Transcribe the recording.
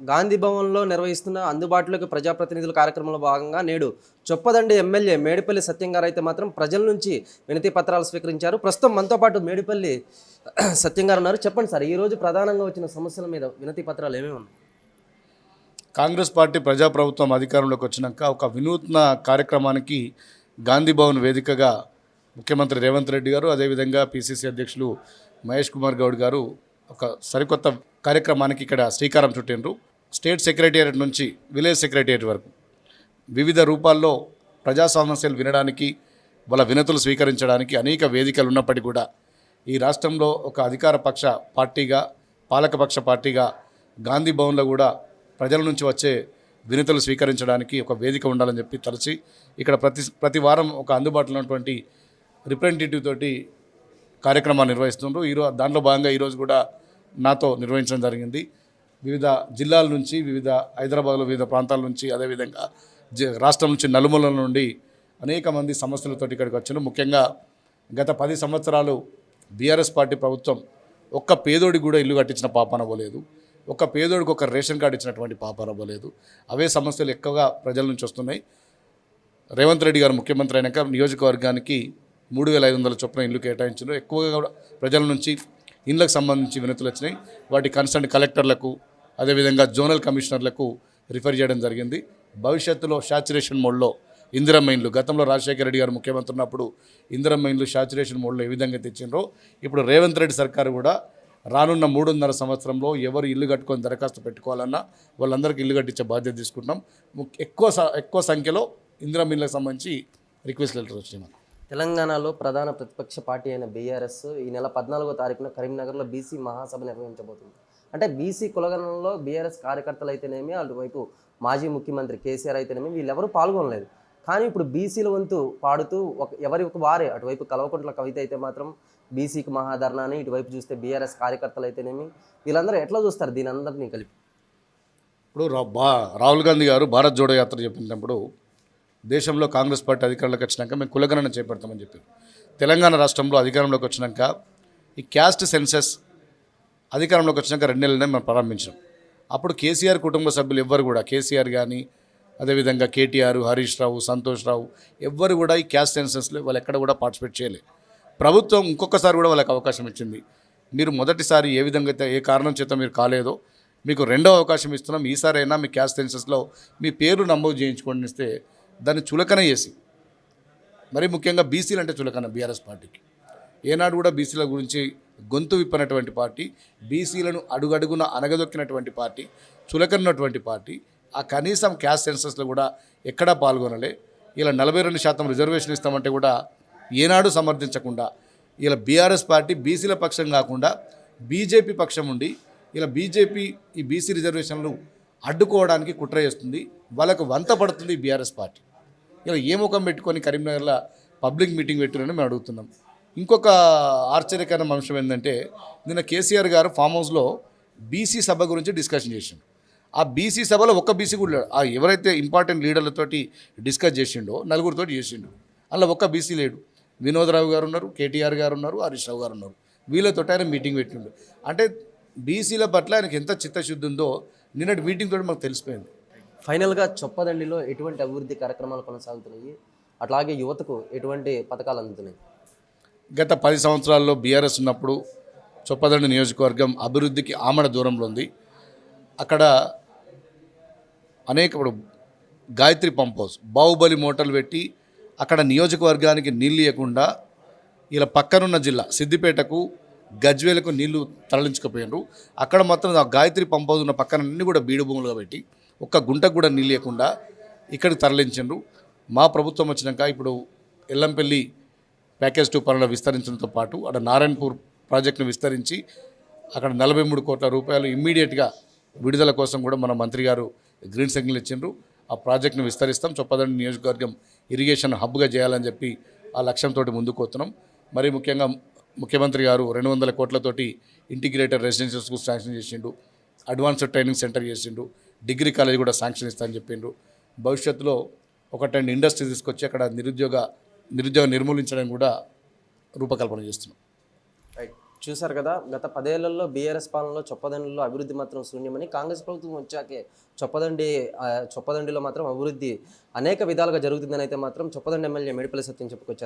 గాంధీ భవన్లో నిర్వహిస్తున్న అందుబాటులోకి ప్రజాప్రతినిధుల కార్యక్రమంలో భాగంగా నేడు చొప్పదండి ఎమ్మెల్యే మేడిపల్లి సత్యం గారు అయితే మాత్రం ప్రజల నుంచి వినతి పత్రాలు స్వీకరించారు. ప్రస్తుతం మనతో పాటు మేడిపల్లి సత్యం గారు ఉన్నారు. చెప్పండి సార్ ఈరోజు ప్రధానంగా వచ్చిన సమస్యల మీద వినతి పత్రాలు ఏమేమి ఉన్నాయి? కాంగ్రెస్ పార్టీ ప్రజాప్రభుత్వం అధికారంలోకి వచ్చినాక ఒక వినూత్న కార్యక్రమానికి గాంధీ భవన్ వేదికగా ముఖ్యమంత్రి రేవంత్ రెడ్డి గారు అదేవిధంగా పిసిసి అధ్యక్షులు మహేష్ కుమార్ గౌడ్ గారు ఒక సరికొత్త కార్యక్రమానికి ఇక్కడ శ్రీకారం చుట్టిండ్రు. స్టేట్ సెక్రటేరియట్ నుంచి విలేజ్ సెక్రటేరియట్ వరకు వివిధ రూపాల్లో ప్రజా సమస్యలు వినడానికి వాళ్ళ వినతులు స్వీకరించడానికి అనేక వేదికలు ఉన్నప్పటికీ కూడా ఈ రాష్ట్రంలో ఒక అధికార పక్ష పార్టీగా పాలకపక్ష పార్టీగా గాంధీ భవన్లో కూడా ప్రజల నుంచి వచ్చే వినతులు స్వీకరించడానికి ఒక వేదిక ఉండాలని చెప్పి తలచి ఇక్కడ ప్రతి ప్రతి వారం ఒక అందుబాటులో ఉన్నటువంటి రిప్రజెంటేటివ్ తోటి కార్యక్రమాలు నిర్వహిస్తున్నారు ఈరోజు దాంట్లో భాగంగా ఈరోజు కూడా నాతో నిర్వహించడం జరిగింది. వివిధ జిల్లాల నుంచి వివిధ హైదరాబాద్లో వివిధ ప్రాంతాల నుంచి అదేవిధంగా జ- రాష్ట్రం నుంచి నలుమూలల నుండి అనేక మంది సమస్యలతోటి ఇక్కడికి వచ్చారు. ముఖ్యంగా గత పది సంవత్సరాలు బీఆర్ఎస్ పార్టీ ప్రభుత్వం ఒక్క పేదోడికి కూడా ఇల్లు కట్టించిన పాపన పోలేదు ఒక్క పేదోడికి ఒక రేషన్ కార్డు ఇచ్చినటువంటి పాపన పోలేదు అవే సమస్యలు ఎక్కువగా ప్రజల నుంచి వస్తున్నాయి. రేవంత్ రెడ్డి గారు ముఖ్యమంత్రి అయినాక నియోజకవర్గానికి మూడు వేల ఐదు వందల చొప్పున ఇల్లు కేటాయించారు. ఎక్కువగా కూడా ప్రజల నుంచి ఇండ్లకు సంబంధించి వినతులు వచ్చినాయి. వాటి కన్సర్న్ కలెక్టర్లకు అదేవిధంగా జోనల్ కమిషనర్లకు రిఫర్ చేయడం జరిగింది. భవిష్యత్తులో శాచురేషన్ మోడ్లో ఇందిరమ్మ ఇండ్లు గతంలో రాజశేఖర రెడ్డి గారు ముఖ్యమంత్రి ఉన్నప్పుడు ఇందిరమ్మ ఇండ్లు శాచురేషన్ మోడ్లో ఏ విధంగా తెచ్చిండ్రో ఇప్పుడు రేవంత్ రెడ్డి సర్కారు కూడా రానున్న మూడున్నర సంవత్సరంలో ఎవరు ఇల్లు కట్టుకొని దరఖాస్తు పెట్టుకోవాలన్నా వాళ్ళందరికీ ఇల్లు కట్టించే బాధ్యత తీసుకుంటున్నాం. ముఖ్య- ఎక్కువ ఎక్కువ సంఖ్యలో ఇందిరా మిల్లకు సంబంధించి రిక్వెస్ట్ లెటర్ వచ్చినాయి తెలంగాణలో ప్రధాన ప్రతిపక్ష పార్టీ అయిన బీఆర్ఎస్ ఈ నెల పద్నాలుగో తారీఖున కరీంనగర్లో బీసీ మహాసభ నిర్వహించబోతుంది. అంటే బీసీ కులగణంలో బీఆర్ఎస్ కార్యకర్తలు అయితేనేమి అటువైపు మాజీ ముఖ్యమంత్రి కేసీఆర్ అయితేనేమి వీళ్ళెవరూ పాల్గొనలేదు. కానీ ఇప్పుడు బీసీల వంతు పాడుతూ ఒక ఎవరి ఒక వారే అటువైపు కలవకుంట్ల కవిత అయితే మాత్రం బీసీకి మహాధరణ అని ఇటువైపు చూస్తే బీఆర్ఎస్ కార్యకర్తలు అయితేనేమి వీళ్ళందరూ ఎట్లా చూస్తారు దీని అందరినీ కలిపి? ఇప్పుడు రాహుల్ గాంధీ గారు భారత్ జోడో యాత్ర చెప్పినప్పుడు దేశంలో కాంగ్రెస్ పార్టీ అధికారంలోకి వచ్చినాక మేము కులగణన చేపడతామని చెప్పారు. తెలంగాణ రాష్ట్రంలో అధికారంలోకి వచ్చినాక ఈ క్యాస్ట్ సెన్సెస్ అధికారంలోకి వచ్చినాక రెండు నెలలనే మనం ప్రారంభించాం అప్పుడు కేసీఆర్ కుటుంబ సభ్యులు ఎవ్వరు కూడా కేసీఆర్ కానీ అదేవిధంగా కేటీఆర్ హరీష్ రావు సంతోష్ రావు ఎవ్వరు కూడా ఈ క్యాస్ట్ సెన్సెస్లో వాళ్ళు ఎక్కడ కూడా పార్టిసిపేట్ చేయలేదు ప్రభుత్వం ఇంకొకసారి కూడా వాళ్ళకి అవకాశం ఇచ్చింది. మీరు మొదటిసారి ఏ విధంగా అయితే ఏ కారణం చేత మీరు కాలేదో మీకు రెండో అవకాశం ఇస్తున్నాం. ఈసారి అయినా మీ క్యాస్ట్ సెన్సెస్లో మీ పేరు నమోదు చేయించుకోండి ఇస్తే దాన్ని చులకన చేసి మరి ముఖ్యంగా బీసీలు అంటే చులకన బీఆర్ఎస్ పార్టీకి. ఏనాడు కూడా బీసీల గురించి గొంతు విప్పనటువంటి పార్టీ బీసీలను అడుగడుగున అనగదొక్కినటువంటి పార్టీ చులకన్నటువంటి పార్టీ ఆ కనీసం క్యాస్ట్ సెన్సస్లో కూడా ఎక్కడా పాల్గొనలే. ఇలా నలభై రెండు శాతం రిజర్వేషన్ ఇస్తామంటే కూడా ఏనాడు సమర్థించకుండా ఇలా బీఆర్ఎస్ పార్టీ బీసీల పక్షం కాకుండా బీజేపీ పక్షం ఉండి ఇలా బీజేపీ ఈ బీసీ రిజర్వేషన్లు అడ్డుకోవడానికి కుట్ర చేస్తుంది. వాళ్ళకు వంత పడుతుంది బీఆర్ఎస్ పార్టీ. ఇలా ఏ ముఖం పెట్టుకొని కరీంనగర్లో పబ్లిక్ మీటింగ్ పెట్టినని మేము అడుగుతున్నాం. ఇంకొక ఆశ్చర్యకరమైన అంశం ఏంటంటే నిన్న కేసీఆర్ గారు ఫామ్ హౌస్లో బీసీ సభ గురించి డిస్కషన్ చేసిండు. ఆ బీసీ సభలో ఒక్క బీసీ కూడా లేడు. ఆ ఎవరైతే ఇంపార్టెంట్ లీడర్లతోటి డిస్కస్ చేసిండో నలుగురితోటి చేసిండు. అలా ఒక్క బీసీ లేడు. వినోదరావు గారు ఉన్నారు కేటీఆర్ గారు ఉన్నారు హరీష్ రావు గారు ఉన్నారు. వీళ్ళతో ఆయన మీటింగ్ పెట్టిండు. అంటే బీసీల పట్ల ఆయనకి ఎంత చిత్తశుద్ధి ఉందో నిన్నటి మీటింగ్ తోటి మాకు తెలిసిపోయింది. ఫైనల్గా చొప్పదండిలో ఎటువంటి అభివృద్ధి కార్యక్రమాలు కొనసాగుతున్నాయి? అట్లాగే యువతకు ఎటువంటి పథకాలు అందుతున్నాయి? గత పది సంవత్సరాల్లో బీఆర్ఎస్ ఉన్నప్పుడు చొప్పదండి నియోజకవర్గం అభివృద్ధికి ఆమడ దూరంలో ఉంది. అక్కడ అనేక ఇప్పుడు గాయత్రి పంప్ హౌస్ బాహుబలి మోటార్లు పెట్టి అక్కడ నియోజకవర్గానికి నీళ్ళు ఇవ్వకుండా ఇలా పక్కనున్న జిల్లా సిద్దిపేటకు గజ్వేలకు నీళ్ళు తరలించకపోయినారు. అక్కడ మాత్రం ఆ గాయత్రి పంప్ ఉన్న పక్కన అన్ని కూడా బీడు భూములుగా పెట్టి ఒక్క గుంటకు కూడా నీళ్ళు లేకుండా ఇక్కడికి తరలించిండ్రు. మా ప్రభుత్వం వచ్చినాక ఇప్పుడు ఎల్లంపల్లి ప్యాకేజ్ టూ పనుల విస్తరించడంతో పాటు అక్కడ నారాయణపూర్ ప్రాజెక్టును విస్తరించి అక్కడ నలభై మూడు కోట్ల రూపాయలు ఇమ్మీడియట్గా విడుదల కోసం కూడా మన మంత్రి గారు గ్రీన్ సిగ్నల్ ఇచ్చిండ్రు. ఆ ప్రాజెక్టును విస్తరిస్తాం. చొప్పదండి నియోజకవర్గం ఇరిగేషన్ హబ్గా చేయాలని చెప్పి ఆ లక్ష్యంతో ముందుకు వస్తున్నాం. మరి ముఖ్యంగా ముఖ్యమంత్రి గారు రెండు వందల కోట్లతోటి ఇంటిగ్రేటెడ్ రెసిడెన్షియల్ స్కూల్ శాంక్షన్ చేసిండు. అడ్వాన్స్డ్ ట్రైనింగ్ సెంటర్ చేసిండు. డిగ్రీ కాలేజ్ కూడా శాంక్షన్ ఇస్తా అని చెప్పిండు. భవిష్యత్తులో ఒక టెన్ ఇండస్ట్రీ తీసుకొచ్చి అక్కడ నిరుద్యోగ నిరుద్యోగం నిర్మూలించడానికి కూడా రూపకల్పన చేస్తున్నాం. రైట్. చూశారు కదా గత పదేళ్ళలో బీఆర్ఎస్ పాలనలో చొప్పదండిలో అభివృద్ధి మాత్రం శూన్యమని కాంగ్రెస్ ప్రభుత్వం వచ్చాకే చొప్పదండి చొప్పదండిలో మాత్రం అభివృద్ధి అనేక విధాలుగా జరుగుతుందని అయితే మాత్రం చొప్పదండి ఎమ్మెల్యే మేడిపల్లి సత్యం చెప్పుకొచ్చారు.